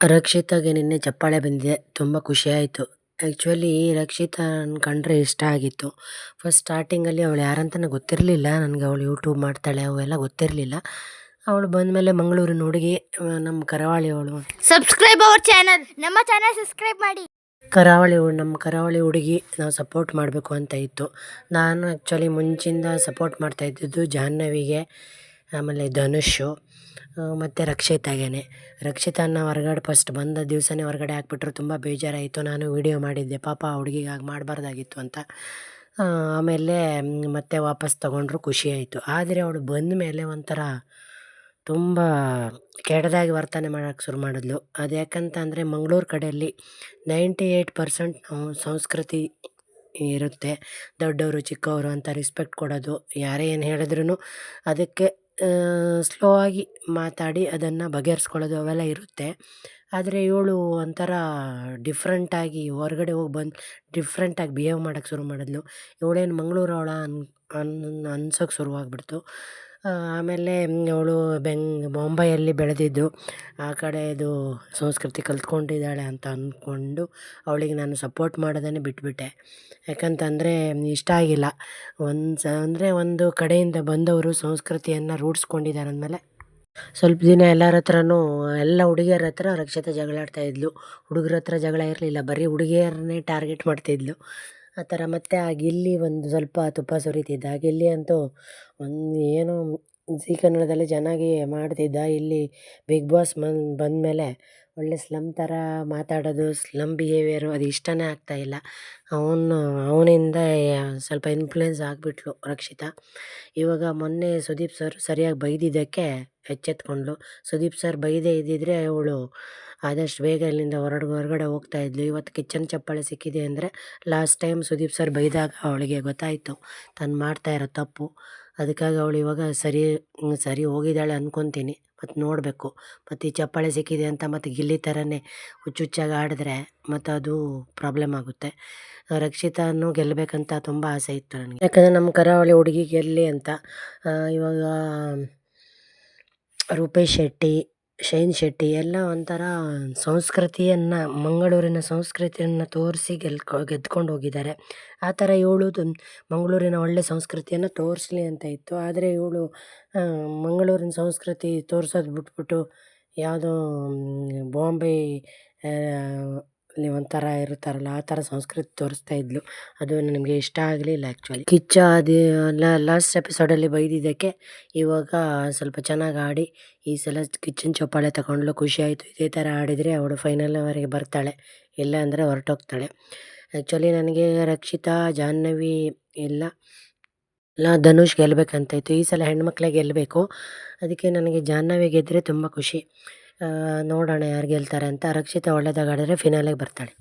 ರಕ್ಷಿತಾಗೆ ನಿನ್ನೆ ಚಪ್ಪಾಳೆ ಬಂದಿದೆ. ತುಂಬ ಖುಷಿಯಾಯಿತು. ಆ್ಯಕ್ಚುಲಿ ರಕ್ಷಿತಾನ ಕಂಡ್ರೆ ಇಷ್ಟ ಆಗಿತ್ತು. ಫಸ್ಟ್ ಸ್ಟಾರ್ಟಿಂಗಲ್ಲಿ ಅವಳು ಯಾರಂತನೂ ಗೊತ್ತಿರಲಿಲ್ಲ. ನನಗೆ ಅವಳು ಯೂಟ್ಯೂಬ್ ಮಾಡ್ತಾಳೆ ಅವೆಲ್ಲ ಗೊತ್ತಿರಲಿಲ್ಲ. ಅವಳು ಬಂದಮೇಲೆ ಮಂಗಳೂರಿನ ಹುಡುಗಿ ನಮ್ಮ ಕರಾವಳಿ ಅವಳು. ಸಬ್ಸ್ಕ್ರೈಬ್ ಅವರ್ ಚಾನಲ್ ನಮ್ಮ ಚಾನಲ್ ಸಬ್ಸ್ಕ್ರೈಬ್ ಮಾಡಿ. ಕರಾವಳಿ ನಮ್ಮ ಕರಾವಳಿ ಹುಡುಗಿ ನಾವು ಸಪೋರ್ಟ್ ಮಾಡಬೇಕು ಅಂತ ಇತ್ತು. ನಾನು ಆ್ಯಕ್ಚುಲಿ ಮುಂಚಿಂದ ಸಪೋರ್ಟ್ ಮಾಡ್ತಾ ಇದ್ದಿದ್ದು ಜಾಹ್ನವಿಗೆ. ಆಮೇಲೆ ಧನುಷು ಮತ್ತು ರಕ್ಷಿತಾಗೇನೆ. ರಕ್ಷಿತಾನ ಹೊರ್ಗಡೆ ಫಸ್ಟ್ ಬಂದ ದಿವಸನೇ ಹೊರ್ಗಡೆ ಹಾಕ್ಬಿಟ್ರು, ತುಂಬ ಬೇಜಾರಾಯಿತು. ನಾನು ವೀಡಿಯೋ ಮಾಡಿದ್ದೆ. ಪಾಪ ಹುಡುಗಿಗೆ ಹಾಗೆ ಮಾಡಬಾರ್ದಾಗಿತ್ತು ಅಂತ. ಆಮೇಲೆ ಮತ್ತೆ ವಾಪಸ್ ತಗೊಂಡ್ರು ಖುಷಿಯಾಯಿತು. ಆದರೆ ಅವಳು ಬಂದ ಮೇಲೆ ಒಂಥರ ತುಂಬ ಕೆಟ್ಟದಾಗಿ ವರ್ತನೆ ಮಾಡೋಕ್ಕೆ ಶುರು ಮಾಡಿದ್ಲು. ಅದು ಯಾಕಂತ ಅಂದರೆ ಮಂಗಳೂರು ಕಡೆಯಲ್ಲಿ ನೈಂಟಿ ಏಯ್ಟ್ ಪರ್ಸೆಂಟ್ ಸಂಸ್ಕೃತಿ ಇರುತ್ತೆ. ದೊಡ್ಡವರು, ಚಿಕ್ಕವರು ಅಂತ ರೆಸ್ಪೆಕ್ಟ್ ಕೊಡೋದು, ಯಾರೇ ಏನು ಹೇಳಿದ್ರೂ ಅದಕ್ಕೆ ಸ್ಲೋ ಆಗಿ ಮಾತಾಡಿ ಅದನ್ನು ಬಗೆಹರಿಸ್ಕೊಳ್ಳೋದು ಅವೆಲ್ಲ ಇರುತ್ತೆ. ಆದರೆ ಇವಳು ಒಂಥರ ಡಿಫ್ರೆಂಟಾಗಿ ಹೊರಗಡೆ ಹೋಗಿ ಬಂದು ಡಿಫ್ರೆಂಟಾಗಿ ಬಿಹೇವ್ ಮಾಡೋಕ್ಕೆ ಶುರು ಮಾಡಿದ್ಲು. ಇವಳೇನು ಮಂಗಳೂರವಳಾ ಅನ್ ಅನ್ ಅನ್ಸೋಕ್ಕೆ ಶುರುವಾಗ್ಬಿಡ್ತು. ಆಮೇಲೆ ಅವಳು ಬೆಂಗ್ ಮುಂಬೈಯಲ್ಲಿ ಬೆಳೆದಿದ್ದು, ಆ ಕಡೆದು ಸಂಸ್ಕೃತಿ ಕಲ್ತ್ಕೊಂಡಿದ್ದಾಳೆ ಅಂತ ಅಂದ್ಕೊಂಡು ಅವಳಿಗೆ ನಾನು ಸಪೋರ್ಟ್ ಮಾಡೋದನ್ನೇ ಬಿಟ್ಬಿಟ್ಟೆ. ಯಾಕಂತಂದರೆ ಇಷ್ಟ ಆಗಿಲ್ಲ. ಒಂದು ಸ ಅಂದರೆ ಒಂದು ಕಡೆಯಿಂದ ಬಂದವರು ಸಂಸ್ಕೃತಿಯನ್ನು ರೂಢಿಸ್ಕೊಂಡಿದ್ದಾರೆ ಅಂದಮೇಲೆ ಸ್ವಲ್ಪ ದಿನ ಎಲ್ಲರ ಹತ್ರನೂ, ಎಲ್ಲ ಹುಡುಗಿಯರ ಹತ್ರ ರಕ್ಷಿತಾ ಜಗಳ ಆಡ್ತಾ ಇದ್ಲು. ಹುಡುಗ್ರ ಹತ್ರ ಜಗಳ ಇರಲಿಲ್ಲ. ಬರೀ ಹುಡುಗಿಯರನ್ನೇ ಟಾರ್ಗೆಟ್ ಮಾಡ್ತಿದ್ಲು. ಆ ಥರ ಮತ್ತು ಆ ಗಿಲ್ಲಿ ಒಂದು ಸ್ವಲ್ಪ ತುಪ್ಪ ಸುರಿತಿದ್ದ, ಆ ಗಿಲ್ಲಿ ಅಂತೂ ಒಂದು ಏನು ಜೀ ಕನ್ನಡದಲ್ಲಿ ಚೆನ್ನಾಗಿ ಮಾಡ್ತಿದ್ದ. ಇಲ್ಲಿ ಬಿಗ್ ಬಾಸ್ ಬಂದ ಬಂದಮೇಲೆ ಒಳ್ಳೆ ಸ್ಲಮ್ ಥರ ಮಾತಾಡೋದು ಸ್ಲಮ್ ಬಿಹೇವಿಯರು ಅದು ಇಷ್ಟನೇ ಆಗ್ತಾಯಿಲ್ಲ ಅವನು, ಅವನಿಂದ ಸ್ವಲ್ಪ ಇನ್ಫ್ಲುಯೆನ್ಸ್ ಆಗಿಬಿಟ್ಲು ರಕ್ಷಿತಾ. ಇವಾಗ ಮೊನ್ನೆ ಸುದೀಪ್ ಸರ್ ಸರಿಯಾಗಿ ಬೈದಿದ್ದಕ್ಕೆ ಎಚ್ಚೆತ್ಕೊಂಡ್ಳು ಸುದೀಪ್ ಸರ್ ಬೈದೇ ಇದ್ದಿದ್ರೆ ಅವಳು ಆದಷ್ಟು ಬೇಗ ಇಲ್ಲಿಂದ ಹೊರಗಡೆ ಹೋಗ್ತಾ ಇದ್ಲು. ಇವತ್ತು ಕಿಚನ್ ಚಪ್ಪಾಳೆ ಸಿಕ್ಕಿದೆ ಅಂದರೆ ಲಾಸ್ಟ್ ಟೈಮ್ ಸುದೀಪ್ ಸರ್ ಬೈದಾಗ ಅವಳಿಗೆ ಗೊತ್ತಾಯಿತು. ತಾನು ಮಾಡ್ತಾ ಇರೋ ತಪ್ಪು. ಅದಕ್ಕಾಗಿ ಅವಳು ಇವಾಗ ಸರಿ ಸರಿ ಹೋಗಿದ್ದಾಳೆ ಅಂದ್ಕೊತೀನಿ ಮತ್ತು ನೋಡಬೇಕು. ಮತ್ತು ಈ ಚಪ್ಪಾಳೆ ಸಿಕ್ಕಿದೆ ಅಂತ ಮತ್ತು ಗಿಲ್ಲಿ ಥರನೇ ಹುಚ್ಚುಚ್ಚಾಗಿ ಆಡಿದ್ರೆ ಮತ್ತು ಅದು ಪ್ರಾಬ್ಲಮ್ ಆಗುತ್ತೆ. ರಕ್ಷಿತಾನು ಗೆಲ್ಲಬೇಕಂತ ತುಂಬ ಆಸೆ ಇತ್ತು ನನಗೆ. ಯಾಕಂದರೆ ನಮ್ಮ ಕರಾವಳಿ ಹುಡುಗಿ ಗೆಲ್ಲಿ ಅಂತ ಇವಾಗ ರೂಪೇಶ್ ಶೆಟ್ಟಿ ಶೈನ್ ಶೆಟ್ಟಿ ಎಲ್ಲ ಒಂಥರ ಸಂಸ್ಕೃತಿಯನ್ನು, ಮಂಗಳೂರಿನ ಸಂಸ್ಕೃತಿಯನ್ನು ತೋರಿಸಿ ಗೆಲ್ಕೊ ಗೆದ್ಕೊಂಡು ಹೋಗಿದ್ದಾರೆ. ಆ ಥರ ಇವಳು ಮಂಗಳೂರಿನ ಒಳ್ಳೆ ಸಂಸ್ಕೃತಿಯನ್ನು ತೋರಿಸ್ಲಿ ಅಂತ ಇತ್ತು. ಆದರೆ ಇವಳು ಮಂಗಳೂರಿನ ಸಂಸ್ಕೃತಿ ತೋರ್ಸೋದು ಬಿಟ್ಬಿಟ್ಟು ಯಾವುದೋ ಬಾಂಬೆ ಅಲ್ಲಿ ಒಂಥರ ಇರ್ತಾರಲ್ಲ ಆ ಥರ ಸಂಸ್ಕೃತಿ ತೋರಿಸ್ತಾ ಇದ್ಲು. ಅದು ನನಗೆ ಇಷ್ಟ ಆಗಲಿಲ್ಲ ಆ್ಯಕ್ಚುಲಿ ಕಿಚ್ಚ ಅದು ಲಾಸ್ಟ್ ಎಪಿಸೋಡಲ್ಲಿ ಬೈದಿದ್ದಕ್ಕೆ ಇವಾಗ ಸ್ವಲ್ಪ ಚೆನ್ನಾಗಿ ಆಡಿ, ಈ ಸಲ ಕಿಚನ್ ಚೌಪಾಳೆ ತಗೊಂಡ್ಲು ಖುಷಿ ಆಯಿತು. ಇದೇ ಥರ ಆಡಿದರೆ ಅವಳು ಫೈನಲ್ವರೆಗೆ ಬರ್ತಾಳೆ, ಇಲ್ಲ ಅಂದರೆ ಹೊರಟೋಗ್ತಾಳೆ. ಆ್ಯಕ್ಚುಲಿ ನನಗೆ ರಕ್ಷಿತಾ, ಜಾಹ್ನವಿ ಎಲ್ಲ ಎಲ್ಲ ಧನುಷ್ ಗೆಲ್ಲಬೇಕಂತ ಇತ್ತು. ಈ ಸಲ ಹೆಣ್ಮಕ್ಳೇ ಗೆಲ್ಲಬೇಕು ಅದಕ್ಕೆ ನನಗೆ ಜಾಹ್ನವಿ ಗೆದ್ದರೆ ತುಂಬ ಖುಷಿ. ನೋಡೋಣ ಯಾರು ಗೆಲ್ತಾರೆ ಅಂತ. ರಕ್ಷಿತಾ ಒಳ್ಳೆದಾಗಿ ಆಡಿದ್ರೆ ಫಿನಾಲೆಗೆ ಬರ್ತಾಳೆ.